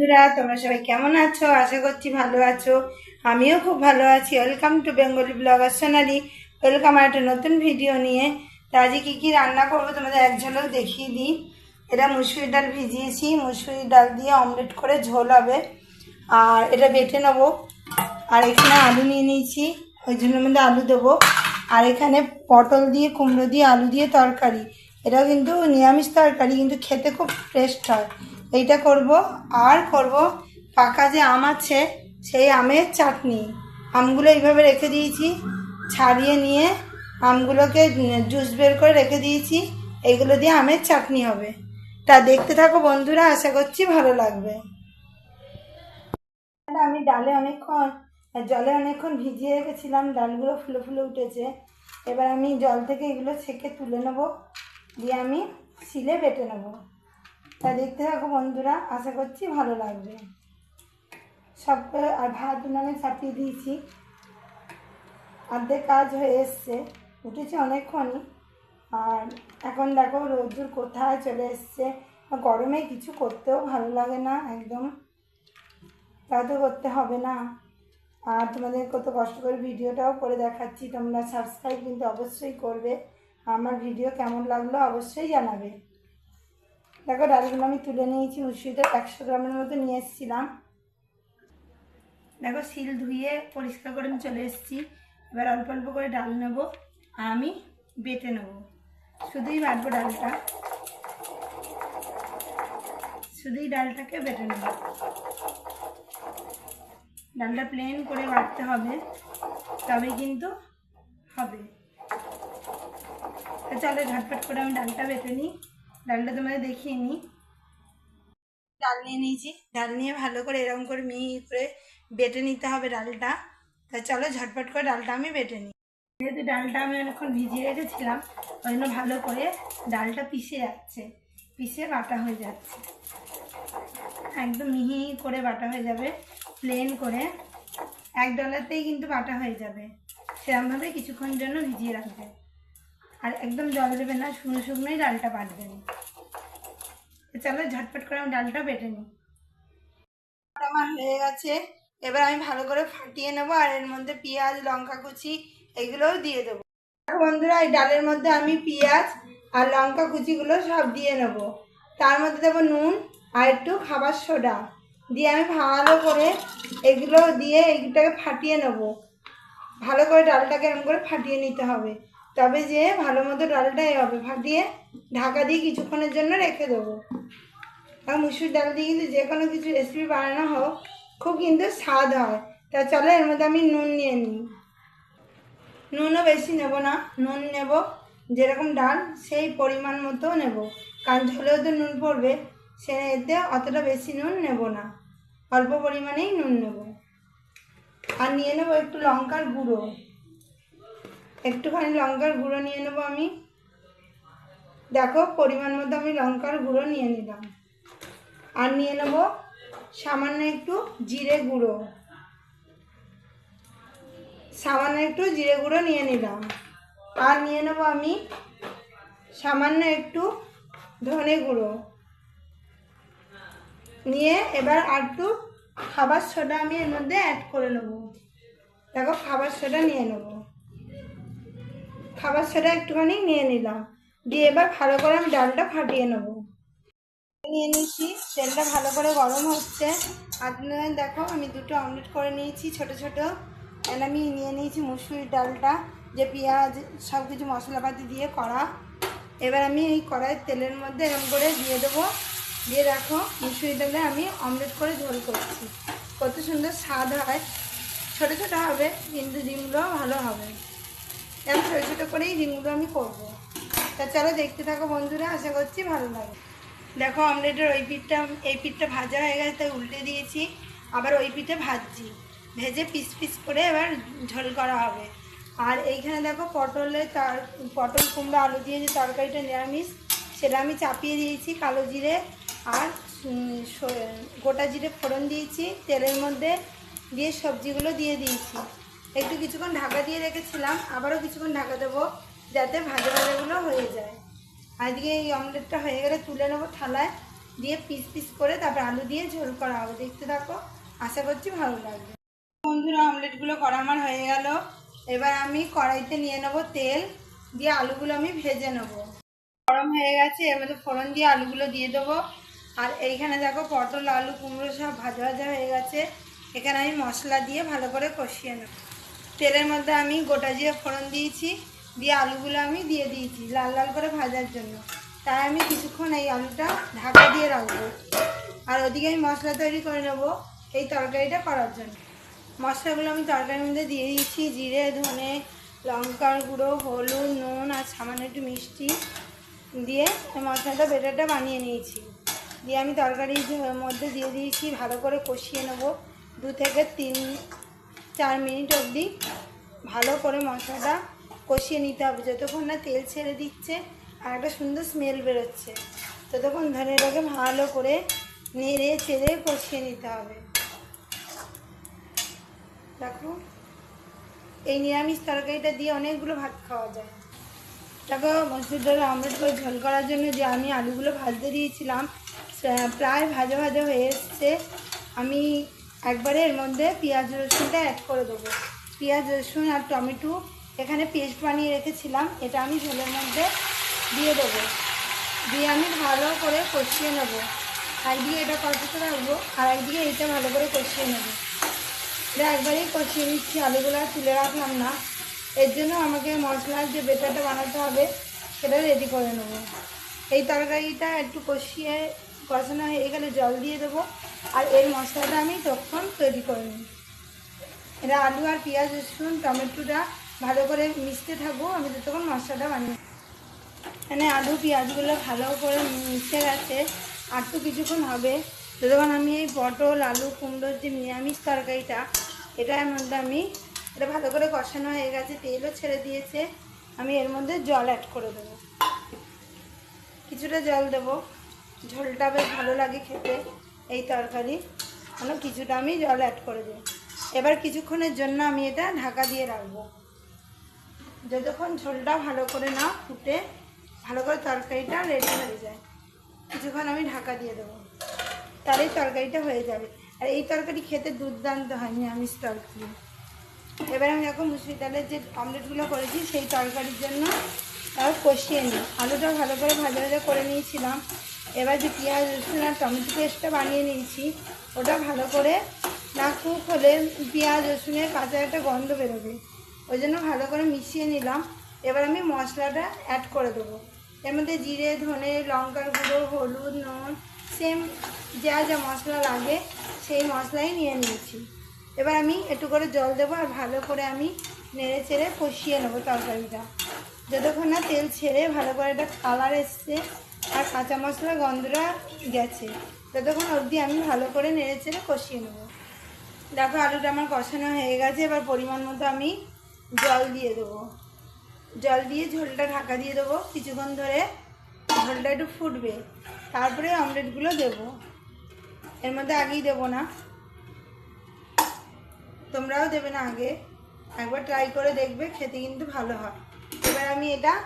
বন্ধুরা, তোমরা সবাই কেমন আছো? আশা করছি ভালো আছো। আমিও খুব ভালো আছি। Welcome to Bengali blogger Sonali welcome আর একটা নতুন ভিডিও নিয়ে। তা আজকে কী কী রান্না করব তোমাদের এক ঝলক দেখিয়ে দিই। এটা মুসুরি ডাল ভিজিয়েছি। মুসুরি ডাল দিয়ে অমলেট করে ঝোল হবে। আর এটা বেটে নেব। আর এখানে আলু নিয়ে নিয়েছি। ওই জন্যের মধ্যে আলু দেবো। আর এখানে পটল দিয়ে, কুমড়ো দিয়ে, আলু দিয়ে তরকারি। এটাও কিন্তু নিরামিষ তরকারি, কিন্তু খেতে খুব টেস্ট হয়। এইটা করব, আর করব, পাকা যে আম আছে, সেই আমের চাটনি। আমগুলো এইভাবে রেখে দিয়েছি, ছাড়িয়ে নিয়ে আমগুলোকে জুস বের করে রেখে দিয়েছি এইগুলো দিয়ে আমের চাটনি হবে। তা দেখতে থাকো বন্ধুরা, আশা করছি ভালো লাগবে। আমি ডালে অনেকক্ষণ, জলে অনেকক্ষণ ভিজিয়ে রেখেছিলাম, ডালগুলো ফুলে ফুলে উঠেছে। এবার আমি জল থেকে এগুলো ছেঁকে তুলে নেব, দিয়ে আমি শিলে বেটে নেব। তা দেখতে থাকো বন্ধুরা, আশা করছি ভালো লাগবে। সব, আর ভাত উনানে চাপিয়ে দিয়েছি। অর্ধেক কাজ হয়ে এসছে, উঠেছে অনেকক্ষণই। আর এখন দেখো রোদ্দুর কোথায় চলে এসছে। গরমে কিছু করতেও ভালো লাগে না, একদম। তাও তো করতে হবে না। আর তোমাদের কত কষ্ট করে ভিডিওটাও করে দেখাচ্ছি, তোমরা সাবস্ক্রাইব কিন্তু অবশ্যই করবে। আমার ভিডিও কেমন লাগল অবশ্যই জানাবে। দেখো, ডালগুলো আমি তুলে নিয়েছি মুসুরিটা একশো গ্রামের মতো নিয়ে এসেছিলাম। দেখো শিল ধুয়ে পরিষ্কার করে আমি চলে এসেছি। এবার অল্প অল্প করে ডাল নেব আমি বেটে নেব। শুধুই বাটবো ডালটা। শুধুই ডালটাকে বেটে নেব। ডালটা প্লেন করে বাটতে হবে তবে কিন্তু হবে। চলো, ঝটপট করে আমি ডালটা বেটে নিই। ডালটা তোমাদের দেখিয়ে নিই। ডাল নিয়ে নিয়েছি ডাল নিয়ে ভালো করে এরকম করে মিহি করে বেটে নিতে হবে ডালটা। তা চলো ঝটপট করে ডালটা আমি বেটে নিই। যেহেতু ডালটা আমি অনেকক্ষণ ভিজিয়ে রেখেছিলাম, ওই জন্য ভালো করে ডালটা পিষে যাচ্ছে, পিষে বাটা হয়ে যাচ্ছে। একদম মিহি করে বাটা হয়ে যাবে প্লেন করে। এক ডলারতেই কিন্তু বাটা হয়ে যাবে। সেরকমভাবে কিছুক্ষণ জন্য ভিজিয়ে রাখবে। আর একদম জল দেবে না, শুকনো শুকনোই ডালটা বাটবেন চলো ঝটপট করে আমি ডালটা বেটে নিই। আমার হয়ে গেছে। এবার আমি ভালো করে ফাটিয়ে নেব আর এর মধ্যে পেঁয়াজ, লঙ্কা কুচি এগুলোও দিয়ে দেবো। বন্ধুরা, এই ডালের মধ্যে আমি পেঁয়াজ আর লঙ্কা কুচিগুলো সব দিয়ে নেব। তার মধ্যে দেবো নুন আর একটু খাবার সোডা। দিয়ে আমি ভালো করে এগুলো দিয়ে এইটাকে ফাটিয়ে নেব। ভালো করে ডালটাকে এরকম করে ফাটিয়ে নিতে হবে। তবে যে ভালো মতো ডালটা এ হবে ফাটিয়ে ঢাকা দিয়ে কিছুক্ষণের জন্য রেখে দেবো। আর মুসুর ডাল দিয়ে কিন্তু যে কোনো কিছু রেসিপি বানানো হোক, খুব কিন্তু স্বাদ হয়। তা চলো এর মধ্যে আমি নুন নিয়ে নিই। নুনও বেশি নেব না, নুন নেব যেরকম ডাল, সেই পরিমাণ মতো নেব। কারণ ঝোলেও তো নুন পড়বে সে এতে অতটা বেশি নুন নেব না। অল্প পরিমাণেই নুন নেব। আর নিয়ে নেব একটু লঙ্কার গুঁড়ো। একটুখানি লঙ্কার গুঁড়ো নিয়ে নেব আমি। দেখো, পরিমাণ মতো আমি লঙ্কার গুঁড়ো নিয়ে নিলাম। আর নিয়ে নেব সামান্য একটু জিরে গুঁড়ো। সামান্য একটু জিরে গুঁড়ো নিয়ে নিলাম। আর নিয়ে নেব আমি সামান্য একটু ধনে গুঁড়ো। নিয়ে এবার আর একটু খাবার সোডা আমি এর মধ্যে অ্যাড করে নেব। দেখো, খাবার সোডা নিয়ে নেব। খাবার সোডা একটুখানি নিয়ে নিলাম। দিয়ে এবার ভালো করে আমি ডালটা ফাটিয়ে নেব। নিয়ে নিয়েছি তেলটা ভালো করে গরম হচ্ছে। আর দেখো, আমি দুটো অমলেট করে নিয়েছি, ছোট ছোট। এর আমি নিয়ে নিয়েছি মুসুরির ডালটা, যে পেঁয়াজ সব কিছু মশলাপাতি দিয়ে করা। এবার আমি এই কড়াইয়ের তেলের মধ্যে এরম করে দিয়ে দেবো। দিয়ে রাখো মুসুরি ডালে আমি অমলেট করে ঝোল করছি। কত সুন্দর স্বাদ হয়। ছোটো ছোটো হবে, কিন্তু ডিমগুলো ভালো হবে। এরকম ছোটো ছোটো করেই ডিমগুলো আমি করব। তা চলো দেখতে থাকো বন্ধুরা, আশা করছি ভালো লাগে দেখো অমলেটের ওই পিঠটা, এই পিঠটা ভাজা হয়ে গেছে, তাই উল্টে দিয়েছি। আবার ওই পিঠে ভাজছি। ভেজে পিস পিস করে এবার ঝোল করা হবে। আর এইখানে দেখো পটলের তার, পটল কুমড়ো, আলু দিয়ে যে তরকারিটা নিরামিষ, সেটা আমি চাপিয়ে দিয়েছি কালো জিরে আর গোটা জিরে ফোড়ন দিয়েছি। তেলের মধ্যে দিয়ে সবজিগুলো দিয়ে দিয়েছি। একটু কিছুক্ষণ ঢাকা দিয়ে রেখেছিলাম, আবারও কিছুক্ষণ ঢাকা দেবো যাতে ভাজা ভাজাগুলো হয়ে যায়। আজকে এই অমলেটটা হয়ে গেলে তুলে নেব থালায়, দিয়ে পিস পিস করে তারপর আলু দিয়ে ঝোল করা হবে দেখতে থাকো, আশা করছি ভালো লাগবে। বন্ধুরা, অমলেটগুলো করা আমার হয়ে গেল। এবার আমি কড়াইতে নিয়ে নেব তেল, দিয়ে আলুগুলো আমি ভেজে নেব। গরম হয়ে গেছে, এর মধ্যে ফোড়ন দিয়ে আলুগুলো দিয়ে দেবো। আর এইখানে দেখো পটল, আলু, কুমড়ো সব ভাজা ভাজা হয়ে গেছে। এখানে আমি মশলা দিয়ে ভালো করে কষিয়ে নেব। তেলের মধ্যে আমি গোটা জিরে ফোড়ন দিয়েছি, দিয়ে আলুগুলো আমি দিয়ে দিয়েছি লাল লাল করে ভাজার জন্য। তাই আমি কিছুক্ষণ এই আলুটা ঢাকা দিয়ে রাখব। আর ওদিকে আমি মশলা তৈরি করে নেব এই তরকারিটা করার জন্য। মশলাগুলো আমি তরকারির মধ্যে দিয়ে দিয়েছি, জিরে, ধনে, লঙ্কার গুঁড়ো, হলুদ, নুন আর সামান্য একটু মিষ্টি। দিয়ে মশলাটা বেটারটা বানিয়ে নিয়েছি। দিয়ে আমি তরকারির মধ্যে দিয়ে দিয়েছি, ভালো করে কষিয়ে নেব। দু থেকে তিন চার মিনিট অবধি ভালো করে মশলাটা কষিয়ে নিতে হবে। যতক্ষণ না তেল ছেড়ে দিচ্ছে আর একটা সুন্দর স্মেল বেরোচ্ছে, ততক্ষণ ধরে এটাকে ভালো করে নেড়ে চেড়ে কষিয়ে নিতে হবে। দেখো, এই নিরামিষ তরকারিটা দিয়ে অনেকগুলো ভাত খাওয়া যায়। দেখো, মসুর ডাল আমলেট করে ঝোল করার জন্য যে আমি আলুগুলো ভাজতে দিয়েছিলাম প্রায় ভাজা ভাজা হয়ে এসছে। আমি একবারে এর মধ্যে পেঁয়াজ রসুনটা অ্যাড করে দেবো। পেঁয়াজ রসুন আর টমেটো এখানে পেস্ট বানিয়ে রেখেছিলাম, এটা আমি ঝোলের মধ্যে দিয়ে দেবো। দিয়ে আমি ভালো করে কষিয়ে নেব। একদিকে এটা কষাতে রাখব? আর একদিকে এটা ভালো করে কষিয়ে নেব। এটা একবারেই কষিয়ে নিচ্ছি, আলুগুলো তুলে রাখলাম না। এর জন্য আমাকে মশলার যে বেটারটা বানাতে হবে, সেটা রেডি করে নেব। এই তরকারিটা একটু কষিয়ে কষানো হয়ে গেলে জল দিয়ে দেবো। আর এই মশলাটা আমি তখন তৈরি করে নিই। এটা আলু আর পেঁয়াজ, রসুন, টমেটোটা ভালো করে মিশতে থাকব। আমি ততক্ষণ মশলাটা বানিয়ে এখানে আলু, পেঁয়াজগুলো ভালো করে মিশে গেছে। আর তো কিছুক্ষণ হবে। যতক্ষণ আমি এই পটল, আলু কুমড়োর যে নিরামিষ তরকারিটা, এটার মধ্যে আমি, এটা ভালো করে কষানো হয়ে গেছে, তেলও ছেড়ে দিয়েছে। আমি এর মধ্যে জল অ্যাড করে দেবো। কিছুটা জল দেবো। ঝোলটা বেশ ভালো লাগে খেতে। এই তরকারি। মানে কিছুটা আমি জল অ্যাড করে দেবো। এবার কিছুক্ষণের জন্য আমি এটা ঢাকা দিয়ে রাখব। যতক্ষণ ঝোলটা ভালো করে না ফুটে, ভালো করে তরকারিটা রেডি হয়ে যায়। কিছুক্ষণ আমি ঢাকা দিয়ে দেবো। তাহলেই তরকারিটা হয়ে যাবে। আর এই তরকারি খেতে দুর্দান্ত হয়, নিরামিষ তরকারি। এবার আমি এখন মুসুরি ডালের যে অমলেটগুলো করেছি, সেই তরকারির জন্য কষিয়ে নিই। আলুটা ভালো করে ভাজা ভাজা করে নিয়েছিলাম। এবার যে পেঁয়াজ, রসুন আর টমেটো পেস্টটা বানিয়ে নিয়েছি, ওটা ভালো করে না কুক হলে পেঁয়াজ, রসুনের কাঁচা একটা গন্ধ বেরোবে। ওই জন্য ভালো করে মিশিয়ে নিলাম। এবার আমি মশলাটা অ্যাড করে দেবো। এর মধ্যে জিরে, ধনে, লঙ্কার গুঁড়ো, হলুদ, নুন সেম যা যা মশলা লাগে, সেই মশলাই নিয়ে নিয়েছি। এবার আমি একটু করে জল দেবো আর ভালো করে আমি নেড়ে চেড়ে কষিয়ে নেব তরকারিটা। যতক্ষণ না তেল ছেড়ে ভালো করে একটা কালার এসছে আর কাঁচা মশলার গন্ধটা গেছে। ততক্ষণ অবধি আমি ভালো করে নেড়ে চেড়ে কষিয়ে নেব। দেখো আলুটা আমার কষানো হয়ে গেছে, এবার পরিমাণ মতো আমি জল দিয়ে দেবো। জল দিয়ে ঝোলটা ঢাকা দিয়ে দেবো। কিছুক্ষণ ধরে ঝোলটা একটু ফুটবে। তারপরে অমলেটগুলো দেবো। এর মধ্যে আগেই দেবো না। তোমরাও দেবে না আগে। একবার ট্রাই করে দেখবে, খেতে কিন্তু ভালো হয়। এবার আমি এটা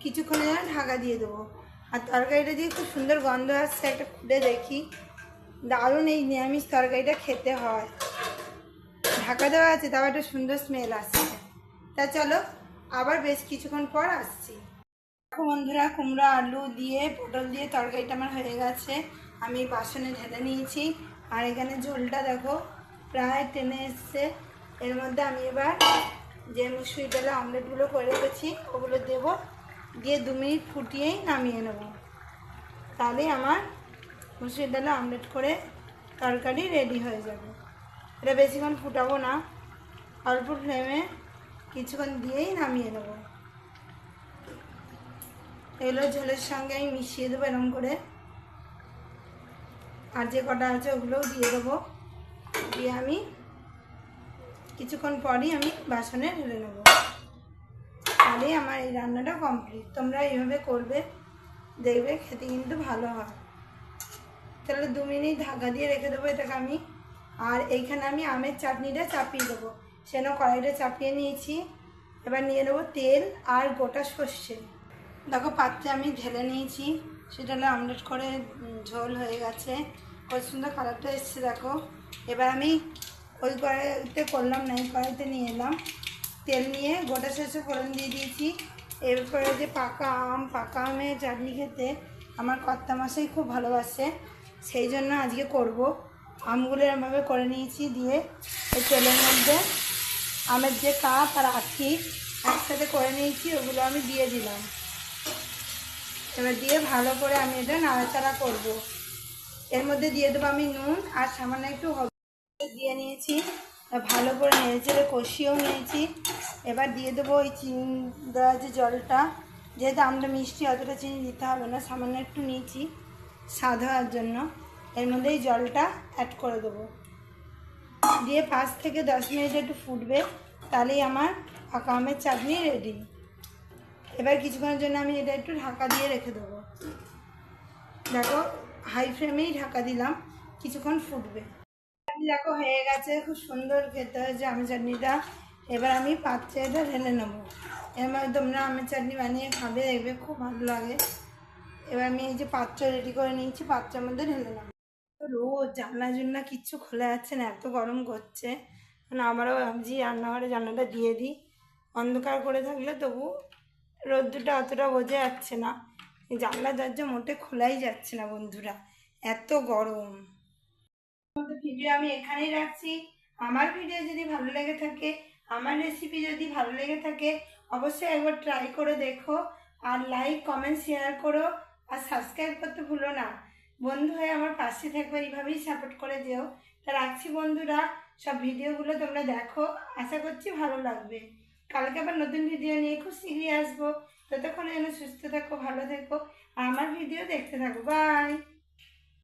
কিছুক্ষণের ঢাকা দিয়ে দেবো। আর তরকারিটা দিয়ে খুব সুন্দর গন্ধ আসছে, একটা খুঁড়ে দেখি। দারুণ এই নিরামিষ তরকারিটা খেতে হয়। ঢাকা দেওয়া আছে, তাও একটা সুন্দর স্মেল আসছে। তা চলো, আবার বেশ কিছুক্ষণ পর আসছি। বন্ধুরা, কুমড়ো, আলু দিয়ে, পটল দিয়ে তরকারিটা আমার হয়ে গেছে। আমি বাসনে ঢেলে নিয়েছি। আর এখানে ঝোলটা দেখো, প্রায় টেনে এসছে। এর মধ্যে আমি এবার যে মুসুরি ডালে অমলেটগুলো করে রেখেছি, ওগুলো দেবো। দিয়ে দু মিনিট ফুটিয়েই নামিয়ে নেব। তাহলেই আমার মুসুরি ডালে আমলেট করে তরকারি রেডি হয়ে যাবে। এটা বেশিক্ষণ ফুটাবো না, অল্প ফ্লেমে কিছুক্ষণ দিয়েই নামিয়ে নেব। এগুলো ঝোলের সঙ্গে আমি মিশিয়ে দেবো এরকম করে। আর যে কটা আছে ওগুলোও দিয়ে দেবো। দিয়ে আমি কিছুক্ষণ পরই আমি বাসনে ঢেলে নেব। তাহলেই আমার এই রান্নাটা কমপ্লিট তোমরা এইভাবে করবে, দেখবে খেতে কিন্তু ভালো হয়। তাহলে দু মিনিট ঢাকা দিয়ে রেখে দেবো এটাকে আমি। আর এইখানে আমি আমের চাটনিটা চাপিয়ে দেবো। সেন কড়াইটা চাপিয়ে নিয়েছি। এবার নিয়ে নেব তেল আর গোটা সর্ষে। দেখো পাত্রে আমি ঢেলে নিয়েছি। সেটা আমলেট করে ঝোল হয়ে গেছে। কত সুন্দর কালারটা এসছে, দেখো। এবার আমি ওই কড়াইতে করলাম না, এই কড়াইতে নিয়ে এলাম। তেল নিয়ে গোটা শেষে ফোড়ন দিয়ে দিয়েছি। এরপরে যে পাকা আম, পাকা আমের চাটনি খেতে আমার কর্তা মাসাই খুব ভালোবাসে, সেই জন্য আজকে করব। আমগুলো এরমভাবে করে নিয়েছি দিয়ে এই তেলের মধ্যে আমের যে কাপ আর আখি একসাথে করে নিয়েছি, ওগুলো আমি দিয়ে দিলাম। এবার দিয়ে ভালো করে আমি এটা নাড়াচাড়া করব। এর মধ্যে দিয়ে দেবো আমি নুন আর সামান্য একটু হলুদ দিয়ে নিয়েছি। ভালো করে নেড়েচেড়ে কষিয়েও নিয়েছি। এবার দিয়ে দেবো ওই চিনি, দেওয়া যে জলটা। যেহেতু আমরা মিষ্টি অতটা চিনি দিতে হবে না, সামান্য একটু নিয়েছি স্বাদ হওয়ার জন্য। এর মধ্যে এই জলটা অ্যাড করে দেবো। দিয়ে পাঁচ থেকে দশ মিনিট একটু ফুটবে, তাহলেই আমার পাকা আমের চাটনি রেডি এবার কিছুক্ষণের জন্য আমি এটা একটু ঢাকা দিয়ে রেখে দেবো। দেখো হাই ফ্লেমেই ঢাকা দিলাম, কিছুক্ষণ ফুটবে। দেখো হয়ে গেছে, খুব সুন্দর খেতে হয়েছে আমের চাটনিটা এবার আমি পাত্রে এটা ঢেলে নেব। মধ্যে তোমরা আমের চাটনি বানিয়ে খাবে, দেখবে খুব ভালো লাগে। এবার আমি এই যে পাত্র রেডি করে নিয়েছি পাত্রের মধ্যে ঢেলে নেব। রোজ জানলার জন্য কিচ্ছু খোলা যাচ্ছে না, এত গরম করছে। মানে আমারও ভাবছি রান্নাঘরে জানলাটা দিয়ে দিই। অন্ধকার করে থাকলে তবু রোদ্দুরটা অতটা বোঝা যাচ্ছে না। জানলা দরজা মোটে খোলাই যাচ্ছে না বন্ধুরা, এত গরম। ভিডিও আমি এখানেই রাখছি। আমার ভিডিও যদি ভালো লেগে থাকে, আমার রেসিপি যদি ভালো লেগে থাকে, অবশ্যই একবার ট্রাই করে দেখো আর লাইক কমেন্ট শেয়ার করো আর সাবস্ক্রাইব করতে ভুলো না। বন্ধু হয়ে আমার পাশে থাকবে এইভাবেই সাপোর্ট করে যেও। তা রাখছি বন্ধুরা, সব ভিডিওগুলো তোমরা দেখো, আশা করছি ভালো লাগবে। কালকে আবার নতুন ভিডিও নিয়ে খুব শীঘ্রই আসব। ততক্ষণে যেন সুস্থ থাকো, ভালো থেকো। আর আমার ভিডিও দেখতে থাকো বাই